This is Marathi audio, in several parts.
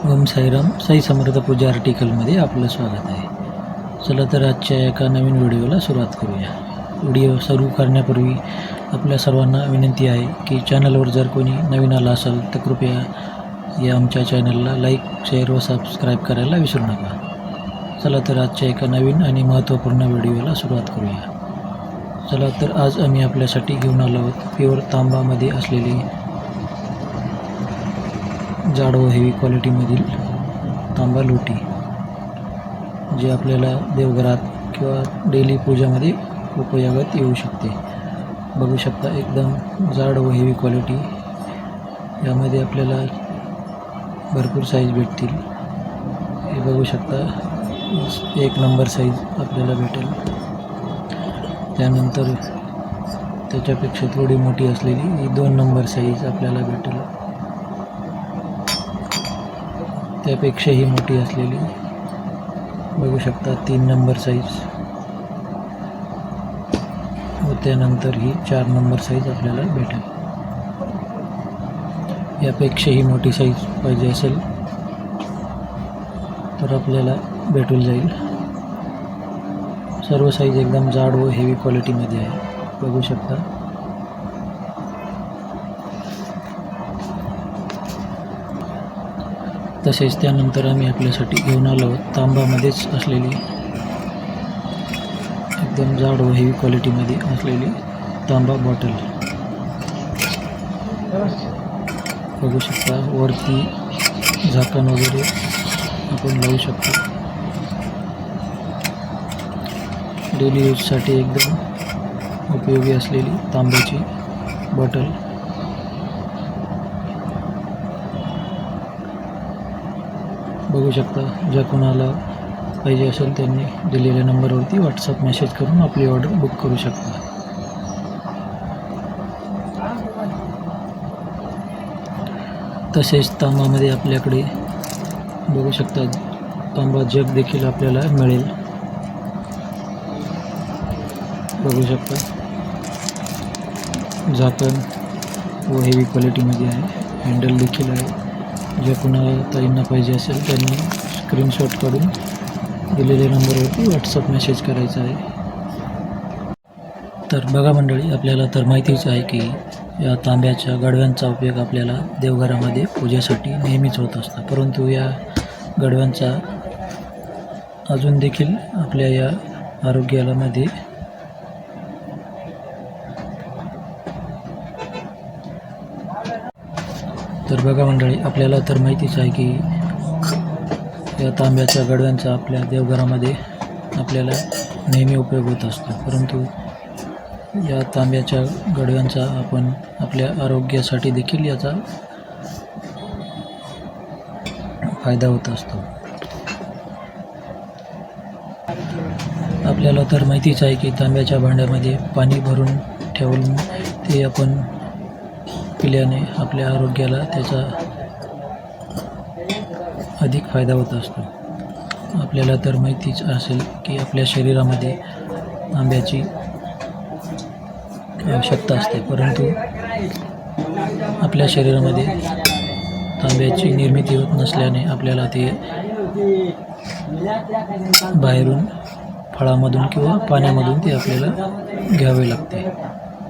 ओम साईराम. साई समर्थ पूजा आर्टिकलमध्ये आपलं स्वागत आहे. चला तर आजच्या एका नवीन व्हिडिओला सुरुवात करूया. व्हिडिओ सुरू करण्यापूर्वी आपल्या सर्वांना विनंती आहे की चॅनलवर जर कोणी नवीन आला असेल तर कृपया या आमच्या चॅनलला लाईक शेअर व सबस्क्राईब करायला विसरू नका. चला तर आजच्या एका नवीन आणि महत्त्वपूर्ण व्हिडिओला सुरुवात करूया. चला तर आज आम्ही आपल्यासाठी घेऊन आलो आहोत प्युअर तांबामध्ये असलेली जाड व हेवी क्वालिटीमधील तांबा लोटी जे आपल्याला देवघरात किंवा डेली पूजामध्ये उपयोगात येऊ शकते. बघू शकता एकदम जाड व हेवी क्वालिटी यामध्ये आपल्याला भरपूर साईज भेटतील. हे बघू शकता एक नंबर साईज आपल्याला भेटेल. त्यानंतर त्याच्यापेक्षा थोडी मोठी असलेली ही दोन नंबर साईज आपल्याला भेटेल. त्यापेक्षाही मोठी असलेली. बघू शकता तीन नंबर साईज व त्यानंतर ही चार नंबर साईज आपल्याला भेटेल. यापेक्षाही मोठी साईज पाहिजे असेल तर आपल्याला भेटून जाईल. सर्व साईज एकदम जाड व हेवी क्वालिटीमध्ये आहे. बघू शकता तसेच त्यानंतर आम्ही आपल्यासाठी घेऊन आलो आहोत तांबामध्येच असलेली एकदम जाड व हेवी क्वालिटीमध्ये असलेली तांबा बॉटल बघू शकता वरती झाकण वगैरे आपण लावू शकतो. डेली यूजसाठी एकदम उपयोगी असलेली तांब्याची बॉटल बघू शकता. ज्या कोणाला पाहिजे असेल त्यांनी दिलेल्या नंबरवरती व्हॉट्सअप मेसेज करून आपली ऑर्डर बुक करू शकता. तसेच तांबामध्ये आपल्याकडे बघू शकता, तांबा जग देखील आपल्याला मिळेल. बघू शकता. झाकण व हेवी क्वालिटीमध्ये आहे. हँडल देखील आहे. जे कुणाला ताईंना पाहिजे असेल त्यांनी स्क्रीनशॉट काढून दिलेल्या नंबरवरती व्हॉट्सअप मेसेज करायचा आहे. तर बघा मंडळी आपल्याला तर माहितीच आहे की या तांब्याच्या गडव्यांचा उपयोग आपल्याला देवघरामध्ये पूजेसाठी नेहमीच होत असतो. परंतु या गडव्यांचा अजून देखील आपल्या या आरोग्याला तर बघा मंडळी आपल्याला तर माहितीच आहे की या तांब्याच्या गडव्यांचा आपल्या देवघरामध्ये आपल्याला नेहमी उपयोग होत असतो. परंतु या तांब्याच्या गडव्यांचा आपण आपल्या आरोग्यासाठी देखील याचा फायदा होत असतो. आपल्याला तर माहितीच आहे की तांब्याच्या भांड्यामध्ये पाणी भरून ठेवून ते आपण पिल्याने आपल्या आरोग्याला त्याचा अधिक फायदा होत असतो. आपल्याला तर माहितीच असेल की आपल्या शरीरामध्ये आंब्याची आवश्यकता असते परंतु आपल्या शरीरामध्ये तांब्याची निर्मिती होत नसल्याने आपल्याला ते बाहेरून फळामधून किंवा पाण्यामधून ते आपल्याला घ्यावे लागते.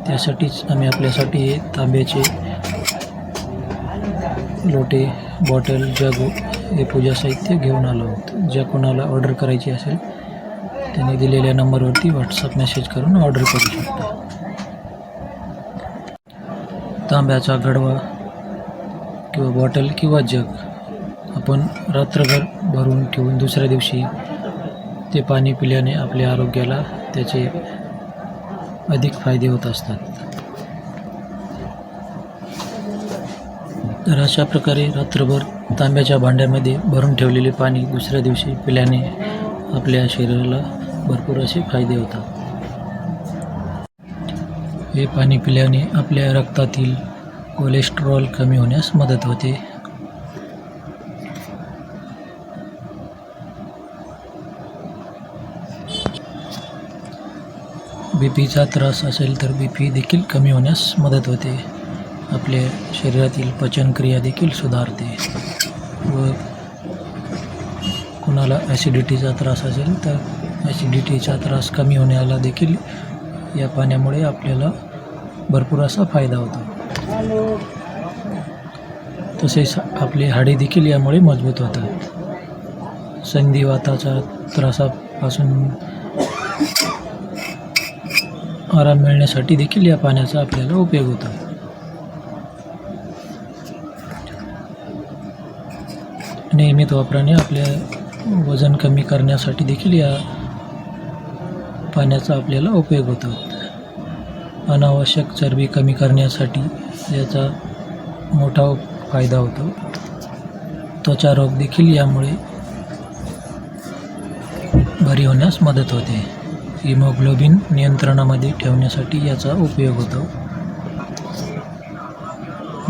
त्यासाठीच आम्ही आपल्यासाठी हे तांब्याचे लोटे बॉटल जग हे पूजा साहित्य घेऊन आलो आहोत. ज्या कोणाला ऑर्डर करायची असेल त्यांनी दिलेल्या नंबरवरती व्हॉट्सअप मेसेज करून ऑर्डर करू शकता. तांब्याचा गडवा किंवा बॉटल किंवा जग आपण रात्रभर भरून ठेवून दुसऱ्या दिवशी ते पाणी पिल्याने आपल्या आरोग्याला त्याचे अधिक फायदे होत असतात. तर अशा प्रकारे रात्रभर तांब्याच्या भांड्यामध्ये भरून ठेवलेले पाणी दुसऱ्या दिवशी पिल्याने आपल्या शरीराला भरपूर असे फायदे होतात. हे पाणी पिल्याने आपल्या रक्तातील कोलेस्ट्रॉल कमी होण्यास मदत होते. बी पीचा त्रास असेल तर बी पी देखील कमी होण्यास मदत होते. आपल्या शरीरातील पचनक्रिया देखील सुधारते. व कुणाला ॲसिडिटीचा त्रास असेल तर ॲसिडिटीचा त्रास कमी होण्याला देखील या पाण्यामुळे आपल्याला भरपूर असा फायदा होतो. तसेच आपली हाडे देखील यामुळे मजबूत होतात. संधिवाताच्या त्रासापासून आराम मिळण्यासाठी देखील या पाण्याचा आपल्याला उपयोग होतो. नियमित वापराने आपल्या वजन कमी करण्यासाठी देखील या पाण्याचा आपल्याला उपयोग होतो. अनावश्यक चरबी कमी करण्यासाठी याचा मोठा फायदा होतो. त्वचारोग देखील यामुळे बरी होण्यास मदत होते. हिमोग्लोबिन नियंत्रणामध्ये ठेवण्यासाठी याचा उपयोग होतो.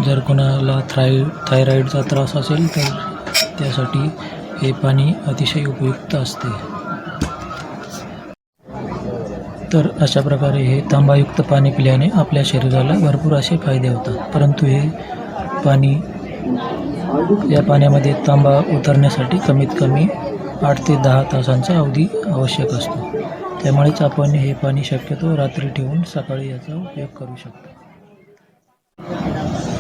जर कोणाला थाय थायरॉईडचा त्रास असेल तर त्यासाठी हे पाणी अतिशय उपयुक्त असते. तर अशा प्रकारे हे तांबायुक्त पाणी पिल्याने आपल्या शरीराला भरपूर असे फायदे होतात. परंतु हे पाणी या पाण्यामध्ये तांबा उतरण्यासाठी कमीत कमी आठ ते दहा तासांचा अवधी आवश्यक असतो. त्यामुळेच आपण हे पाणी शक्यतो रात्री ठेवून सकाळी याचा उपयोग करू शकतो.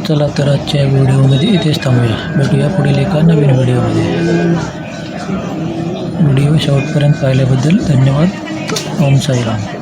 चला तर आजच्या व्हिडिओमध्ये इथेच थांबूया. भेटूया पुढील एका नवीन व्हिडिओमध्ये. व्हिडिओ शेवटपर्यंत पाहिल्याबद्दल धन्यवाद. ओम साईराम.